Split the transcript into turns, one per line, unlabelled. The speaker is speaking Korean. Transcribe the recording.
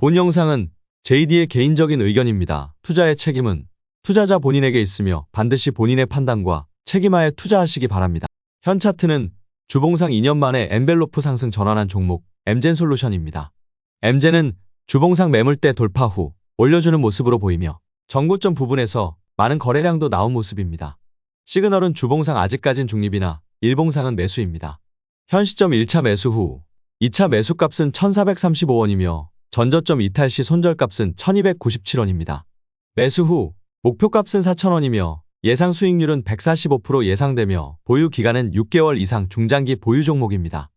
본 영상은 JD의 개인적인 의견입니다. 투자의 책임은 투자자 본인에게 있으며 반드시 본인의 판단과 책임하에 투자하시기 바랍니다. 현 차트는 주봉상 2년 만에 엔벨로프 상승 전환한 종목 엠젠 솔루션입니다. 엠젠은 주봉상 매물대 돌파 후 올려주는 모습으로 보이며 정고점 부분에서 많은 거래량도 나온 모습입니다. 시그널은 주봉상 아직까진 중립이나 일봉상은 매수입니다. 현 시점 1차 매수 후 2차 매수값은 1435원이며 전저점 이탈 시 손절값은 1297원입니다. 매수 후 목표값은 4000원이며 예상 수익률은 145% 예상되며 보유 기간은 6개월 이상 중장기 보유 종목입니다.